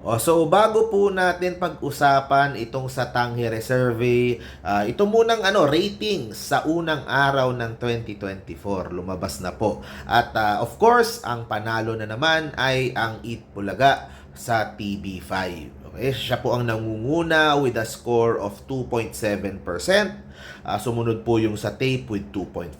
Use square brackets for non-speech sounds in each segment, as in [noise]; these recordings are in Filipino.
O, so bago po natin pag-usapan itong sa Tangere survey, ah, ito munang ano ratings sa unang araw ng 2024 lumabas na po. At ah, of course, ang panalo na naman ay ang Eat Bulaga sa TB5. Okay, siya po ang nangunguna with a score of 2.7%. Ah, sumunod po yung sa tape with 2.4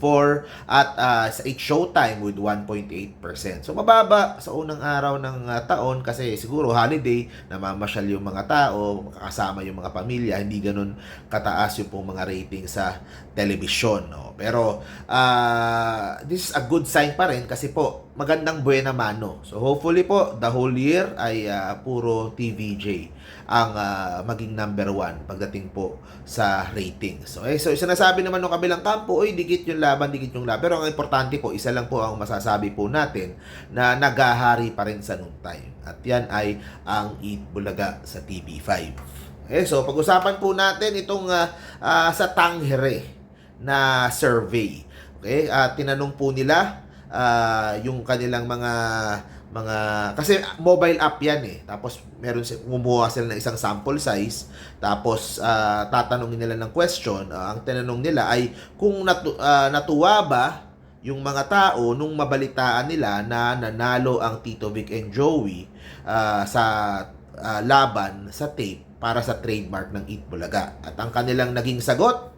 at ah, sa 8 showtime with 1.8%. So mababa sa unang araw ng ah, taon kasi siguro holiday, namamasyal yung mga tao, makakasama yung mga pamilya, hindi ganun kataas yung pong mga rating sa television. No? Pero ah, this is a good sign pa rin kasi po magandang buena mano. So hopefully po the whole year ay ah, puro TVJ ang ah, maging number one pagdating po sa ratings. So, eh, so sinasabi naman ng kabilang kampo, oy, dikit yung laban, dikit yung laban. Pero ang importante po, isa lang po ang masasabi po natin na nagahari pa rin sa noon time. At yan ay ang Eat Bulaga sa TV5. Eh, so pag-usapan po natin itong ah, ah, sa Tanghere na survey. Okay? At tinanong po nila ah, yung kanilang mga mga kasi mobile app yan eh. Tapos meron si kumuha sila ng isang sample size tapos ah, tatanungin nila ng question. Ah, ang tinanong nila ay kung natu- ah, natuwa ba yung mga tao nung mabalitaan nila na nanalo ang Tito Vic and Joey ah, sa ah, laban sa tape para sa trademark ng Eat Bulaga. At ang kanilang naging sagot,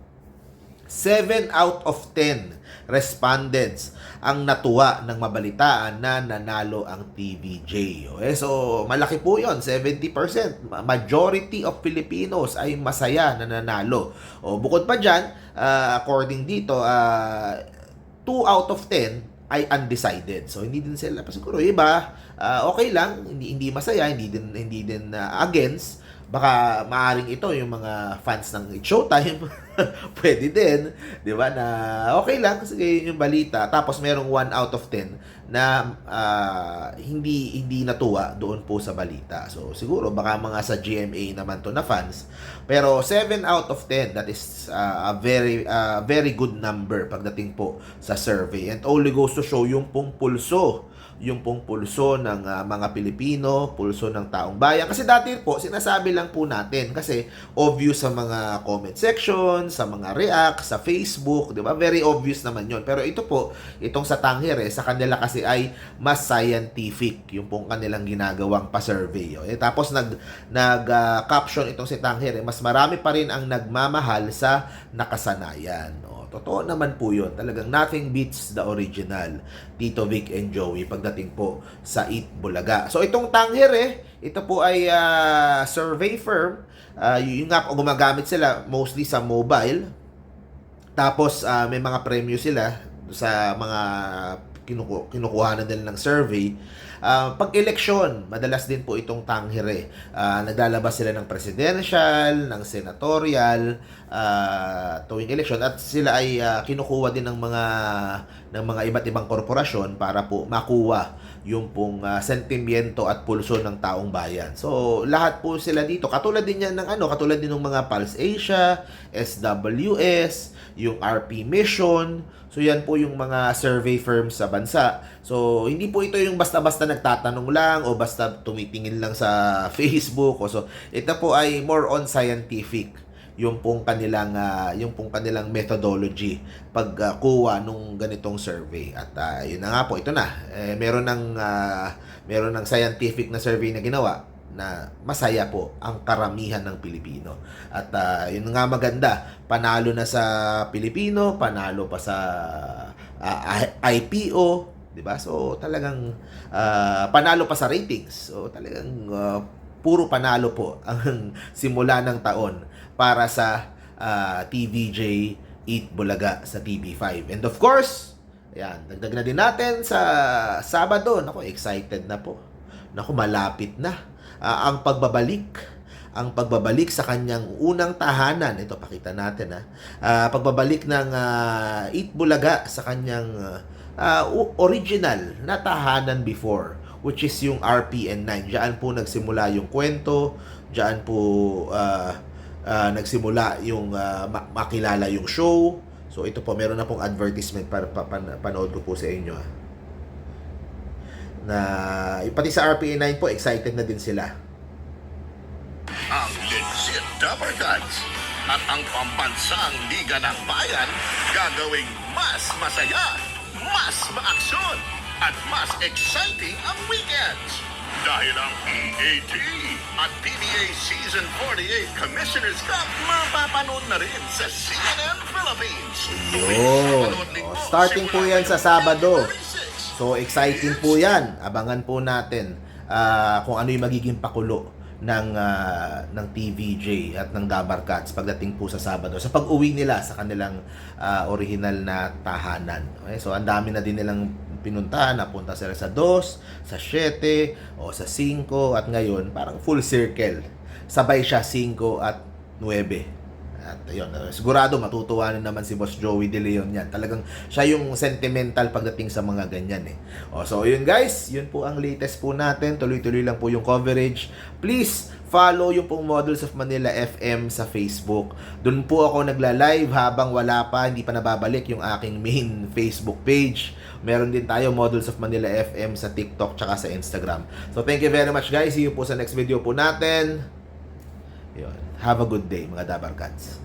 7 out of 10 respondents ang natuwa ng mabalitaan na nanalo ang TVJ. Okay, so malaki po yon 70%. Ma- Majority of Filipinos ay masaya na nanalo. O bukod pa dyan, ah, according dito, ah, 2 out of 10 ay undecided. So hindi din sila pa siguro iba ah, okay lang, hindi hindi masaya, hindi din hindi din ah, against. Baka maaring ito yung mga fans ng It's Showtime. [laughs] Pwede din di ba na okay lang. Kasi yun yung balita. Tapos merong 1 out of 10 na ah, hindi hindi natuwa doon po sa balita. So siguro baka mga sa GMA naman to na fans. Pero 7 out of 10 that is ah, a very ah, very good number pagdating po sa survey. And only goes to show yung pong pulso yung pong pulso ng ah, mga Pilipino, pulso ng taong bayan. Kasi dati po, sinasabi lang po natin kasi obvious sa mga comment section, sa mga react, sa Facebook, di ba? Very obvious naman yon Pero ito po, itong sa Tangere, sa kanila kasi ay mas scientific yung pong kanilang ginagawang pa-survey. Okay? Tapos nag, nag caption itong si Tangere, mas marami pa rin ang nagmamahal sa nakasanayan. Totoo naman po yun. Talagang nothing beats the original. Tito Vic and Joey pagdating po sa Eat Bulaga. So itong Tangere, ito po ay ah, survey firm. Ah, yung nga gumagamit sila mostly sa mobile. Tapos ah, may mga premyo sila sa mga kinuku- kinukuha na nila ng survey. Ah, pag eleksyon, madalas din po itong tanghere. Ah, naglalabas sila ng presidential, ng senatorial, ah, tuwing eleksyon at sila ay ah, kinukuha din ng mga ng mga iba't ibang korporasyon para po makuha yung pong ah, sentimiento at pulso ng taong bayan. So, lahat po sila dito. Katulad din yan ng ano, katulad din ng mga Pulse Asia, SWS, yung RP Mission. So, yan po yung mga survey firms sa bansa. So, hindi po ito yung basta-basta nagtatanong lang o basta tumitingin lang sa [laughs] Facebook. O so, ito po ay more on scientific yung pong kanilang ah, yung pong kanilang methodology pagkuha nung ganitong survey at ah, yun na nga po ito na eh, meron ng ah, meron ng scientific na survey na ginawa na masaya po ang karamihan ng Pilipino. At ah, yun nga maganda, panalo na sa Pilipino, panalo pa sa ah, I- IPO, 'di ba? So talagang ah, panalo pa sa ratings. So talagang ah, puro panalo po [laughs] ang simula ng taon para sa ah, TVJ Eat Bulaga sa TV5. And of course, ayan, dagdag na din natin sa Sabado. Nako, excited na po. Nako, malapit na Ah, ang pagbabalik ang pagbabalik sa kanyang unang tahanan. Ito, pakita natin ha. Ah, pagbabalik ng ah, Eat Bulaga sa kanyang ah, o- original na tahanan before which is yung RPN9. Diyan po nagsimula yung kwento, diyan po ah, ah, nagsimula yung ah, ma- makilala yung show. So ito po, meron na pong advertisement para pa, pan- panood ko po sa inyo. ah. Na pati sa RPN9 po excited na din sila si Dapper Cats. At ang pambansang Liga ng Bayan gagawing mas masaya, mas maaksyon, at mas exciting ang weekends. Dahil ang EAT at PBA Season 48 Commissioners Cup mapapanood na rin sa CNN Philippines. Yun. O, starting po yan sa Sabado. February 6. So exciting po 'yan. Abangan po natin ah, kung ano 'yung magiging pakulo ng ah, ng TVJ at ng Dabar Cats pagdating po sa Sabado. Sa pag-uwi nila sa kanilang ah, original na tahanan. Okay? So ang dami na din nilang pinuntahan, napunta sila sa 2, sa 7, o sa 5 at ngayon parang full circle. Sabay siya 5 at 9. At yun, uh, sigurado matutuwa rin naman si Boss Joey De Leon yan. Talagang siya yung sentimental pagdating sa mga ganyan eh. O, so yun guys, yun po ang latest po natin. Tuloy-tuloy lang po yung coverage. Please, follow yung pong Models of Manila FM sa Facebook. Doon po ako nagla-live habang wala pa, hindi pa nababalik yung aking main Facebook page. Meron din tayo Models of Manila FM sa TikTok tsaka sa Instagram. So thank you very much guys. See you po sa next video po natin. Yun. Have a good day mga Dabar Cats.